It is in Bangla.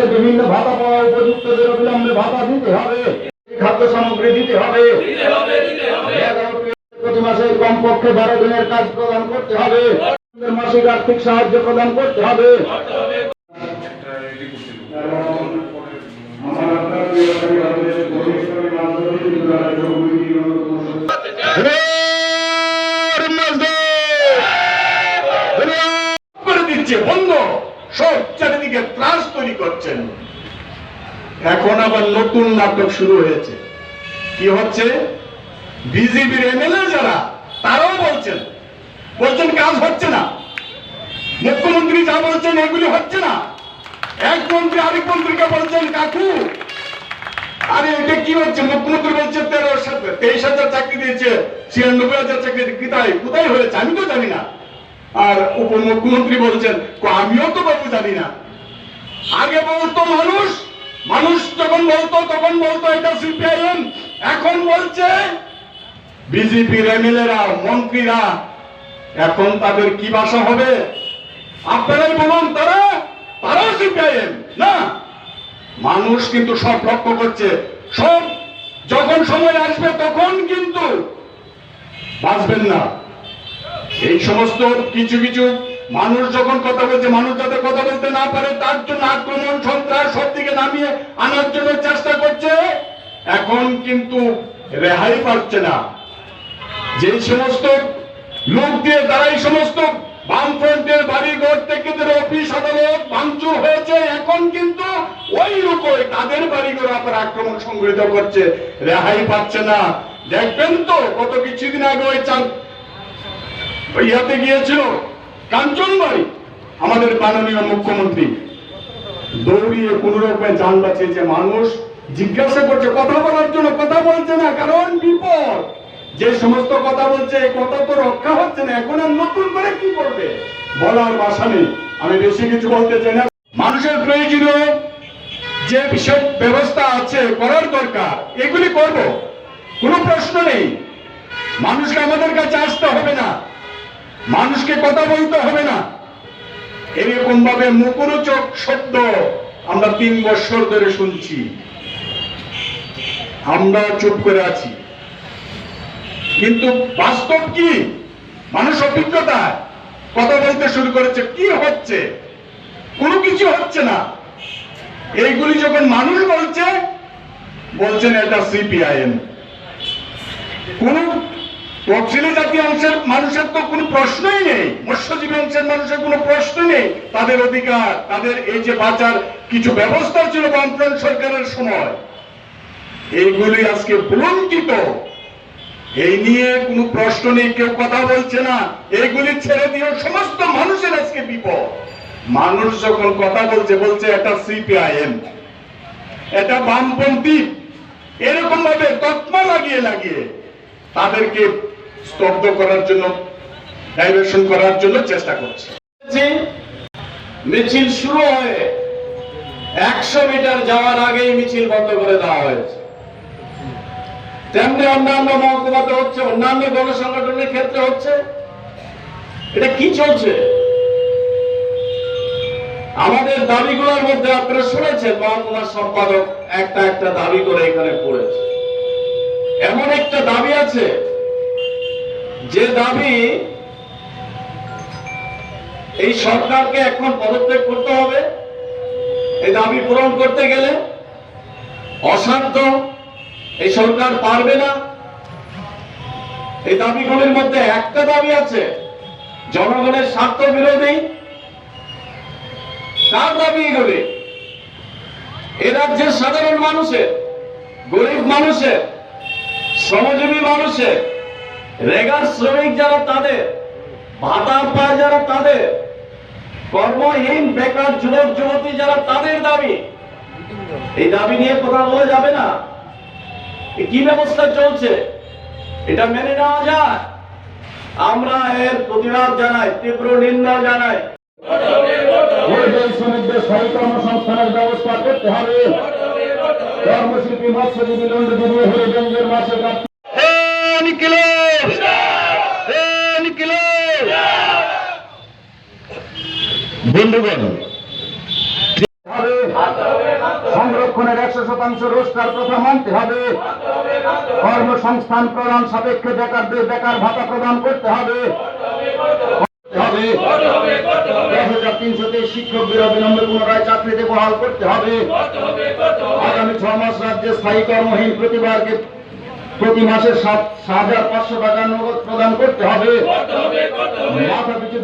মাসে বিভিন্ন ভাতা পাওয়া উপযুক্তদের অবিলম্বে ভাতা দিতে হবে। খাদ্য সামগ্রী দিতে হবে। প্রতি মাসে কমপক্ষে বারো দিনের কাজ প্রদান করতে হবে। মাসিক আর্থিক সাহায্য প্রদান করতে হবে। বন্ধ সব চারিদিকে ত্রাস তৈরি করছেন। এখন আবার নতুন নাটক শুরু হয়েছে। কি হচ্ছে? বিজেপির এমএলএ যারা, তারাও বলছেন বলছেন কাজ হচ্ছে না। মুখ্যমন্ত্রী যা বলছেন, এগুলি হচ্ছে না। এক মন্ত্রী আরেক মন্ত্রীকে বলছেন, কাকু, আরে এটা কি হচ্ছে? মুখ্যমন্ত্রী বলছে, তেরো তেইশ হাজার চাকরি দিয়েছে, ছিয়ানব্বই হাজার চাকরি কোথায় কোথায় হয়েছে? আমি তো জানি না। আর উপমুখ্যমন্ত্রী বলছেন আমিও তো বাবু জানি না। আগে বলতো মানুষ মানুষ যখন বলতো, তখন বলতো এটা সিপিআইএম। এখন বলছে বিজেপির এমএলএরা মন্ত্রীরা, এখন তাদের কি ভাষা হবে? আপনারাই বলুন, তারা তারাও সিপিআইএম, না? মানুষ কিন্তু সব লক্ষ্য করছে। সব, যখন সময় আসবে, তখন কিন্তু বাঁচবেন না। এই সমস্ত কিছু কিছু মানুষ যখন কথা বলছে, মানুষ যাতে কথা বলতে না পারে, তার জন্য আক্রমণ, সন্ত্রাস সব দিকে নামিয়ে আনার জন্য চেষ্টা করছে। এখন কিন্তু রেহাই পাচ্ছে না। যে সমস্ত লোক দিয়ে তারা এই সমস্ত বামফ্রন্টের বাড়ি ঘর থেকে তাদের অফিস, আদালত ভাঙচুর হয়েছে, এখন কিন্তু ওই রূপে তাদের বাড়িঘর আপনার আক্রমণ সংগঠিত করছে। রেহাই পাচ্ছে না। দেখবেন তো কত কিছুদিন আগে ওই চাঁদ ইয়াতে গিয়েছিল কাঞ্চনবাড়ি আমাদের মাননীয় মুখ্যমন্ত্রী। দৌড়িয়ে কোন রকমে যান বাঁচিয়েছে মানুষ, জিজ্ঞাসা করছে, কথা বলার জন্য কথা বলছে না, কারণ বিপদ। যে সমস্ত কথা বলছে কথা তো রক্ষা হচ্ছে না, এখন আর নতুন করে কি করবে? বলার ভাষা নেই। আমি বেশি কিছু বলতে চাই না। মানুষের প্রয়োজনীয় যে বিষয় ব্যবস্থা আছে, করার দরকার, এগুলি করব। কোনো প্রশ্ন নেই। মানুষকে আমাদের কাছে আসতে হবে না। মানুষকে কথা বলতে হবে না। এরকম ভাবে মুখরোচক শব্দ আমরা তিন বছর ধরে শুনছি। আমরা চুপ করে আছি। কিন্তু বাস্তব কি? মানুষ অভিজ্ঞতা কথা বলতে শুরু করেছে। কি হচ্ছে? কোনো কিছু হচ্ছে না। এইগুলি যখন মানুষ বলছে, বলছেন এটা সিপিআইএম। কোন তফসিলি জাতি অংশের মানুষের তো কোনো প্রশ্নই নেই। মৎস্যজীবী অংশের মানুষের কোনো প্রশ্ন নেই। তাদের অধিকার, তাদের এই যে বাঁচার কিছু ব্যবস্থা ছিল বামফ্রন্ট সরকারের সময়, এইগুলি আজকে বুলন্টিত এই নিয়ে কোনো প্রশ্ন নেই, কেউ কথা বলছে না। এইগুলি ছেড়ে দিয়ে সমস্ত মানুষের আজকে বিপদ। মানুষ যখন কথা বলছে বলছে এটা সিপিআইএম, এটা বামপন্থী। এরকম ভাবে তৎমা লাগিয়ে লাগিয়ে তাদেরকে স্তব্ধ করার জন্য ডাইভার্সন করার জন্য চেষ্টা করছে। মিছিল শুরু হয়ে একশো মিটার যাওয়ার আগেই মিছিল বন্ধ করে দেওয়া হয়েছে। তেমনি অন্যান্য মহকুমাতে হচ্ছে, অন্যান্য গণসংগঠনের ক্ষেত্রে হচ্ছে। এটা কি চলছে? আমাদের দাবিগুলোর মধ্যে আপনারা শুনেছেন, মহকুমার সম্পাদক একটা একটা দাবি করে এখানে পড়েছে। এমন একটা দাবি আছে যে দাবি এই সরকারকে এখন পদত্যাগ করতে হবে, এই দাবি পূরণ করতে গেলে অসাধ্য এই সরকার পারবে না। এই দাবিগুলির মধ্যে একটা দাবি আছে, জনগণের স্বার্থ বিরোধী। কার দাবি এগুলি? এ রাজ্যের সাধারণ মানুষের, গরিব মানুষের, শ্রমজীবী মানুষের রেগার শ্রমিক যারা তাদের ভাতা পায় যারা তাদের কর্মহীন বেকার যুবক যুবতী যারা তাদের দাবি এই দাবি নিয়ে কথা বলা যাবে না। কি ব্যবস্থা চলছে? এটা মেনে নেওয়া যায়। আমরা এর প্রতিবাদ জানাই তীব্র নিন্দা জানাই। শ্রমিকদের স্থায়ী ব্যবস্থা করতে হবে। কর্মশিল্পী মৎস্যজীবী লন্ডজীবী হরিগঞ্জের মাসে বন্ধুগণ, হবে। একশো শতাংশ রোজগার প্রথা মানতে হবে। কর্মসংস্থান প্রদান সাপেক্ষে বেকারদের বেকার ভাতা প্রদান করতে হবে। শিক্ষকদের অবিলম্বে পুনরায় চাকরিতে বহাল করতে হবে। আগামী ছ রাজ্যে স্থায়ী কর্মহীন প্রতিবারকে প্রতি মাসে সাত হাজার পাঁচশো টাকা প্রদান করতে হবে। মাথা পিছু